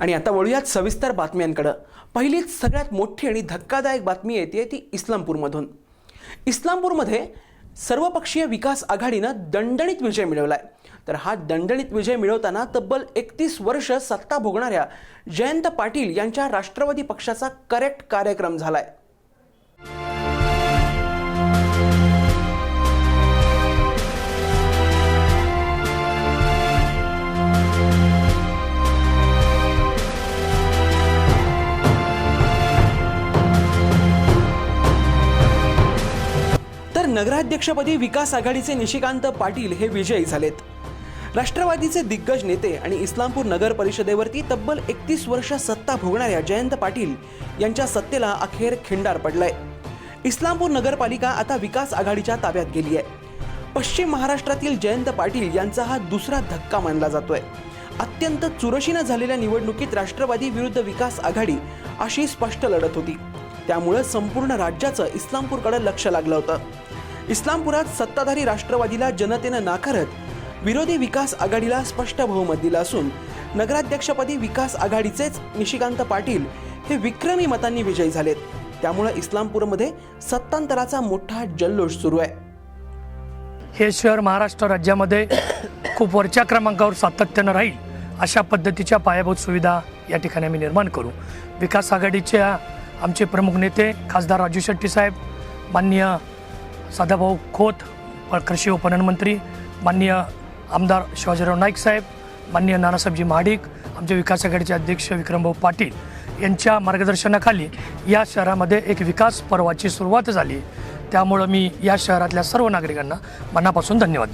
आणि आता वळूयात सविस्तर बातम्यांकडं. पहिलीच सगळ्यात मोठी आणि धक्कादायक बातमी येते ती इस्लामपूरमधून. इस्लामपूरमध्ये सर्वपक्षीय विकास आघाडीनं दणदणीत विजय मिळवला आहे तर हा दणदणीत विजय मिळवताना तब्बल एकतीस वर्ष सत्ता भोगणाऱ्या जयंत पाटील यांच्या राष्ट्रवादी पक्षाचा करेक्ट कार्यक्रम झाला आहे नगराध्यक्षपदी विकास आघाडीचे निशिकांत पाटील हे विजयी झालेत. राष्ट्रवादीचे दिग्गज नेते आणि इस्लामपूर नगर परिषदेवरती तब्बल एकतीस वर्ष सत्ता भोगणाऱ्या जयंत पाटील यांच्या सत्तेला अखेर खिंडार पडलाय. इस्लामपूर नगरपालिका आता विकास आघाडीच्या ताब्यात गेली आहे पश्चिम महाराष्ट्रातील जयंत पाटील यांचा हा दुसरा धक्का मानला जातोय. अत्यंत चुरशीनं झालेल्या निवडणुकीत राष्ट्रवादी विरुद्ध विकास आघाडी अशी स्पष्ट लढत होती. त्यामुळे संपूर्ण राज्याचं इस्लामपूरकडे लक्ष लागलं होतं. इस्लामपुरात सत्ताधारी राष्ट्रवादीला जनतेनं नाकारत विरोधी विकास आघाडीला स्पष्ट बहुमत दिलं असून नगराध्यक्षपदी विकास आघाडीचेच निशिकांत पाटील हे विक्रमी मतांनी विजयी झालेत. त्यामुळे इस्लामपूरमध्ये सत्तांतराचा मोठा जल्लोष सुरू आहे. हे शहर महाराष्ट्र राज्यामध्ये खूप वरच्या क्रमांकावर सातत्यानं राहील अशा पद्धतीच्या पायाभूत सुविधा या ठिकाणी आम्ही निर्माण करू. विकास आघाडीच्या आमचे प्रमुख नेते खासदार राजू शेट्टी साहेब माननीय सदाभाऊ खोत कृषी उपनयन मंत्री माननीय आमदार शिवाजीराव नाईक साहेब माननीय नानासाहेबजी महाडिक आमचे विकास आघाडीचे अध्यक्ष विक्रमभाऊ पाटील यांच्या मार्गदर्शनाखाली या शहरामध्ये एक विकास पर्वाची सुरुवात झाली. त्यामुळं मी या शहरातल्या सर्व नागरिकांना मनापासून धन्यवाद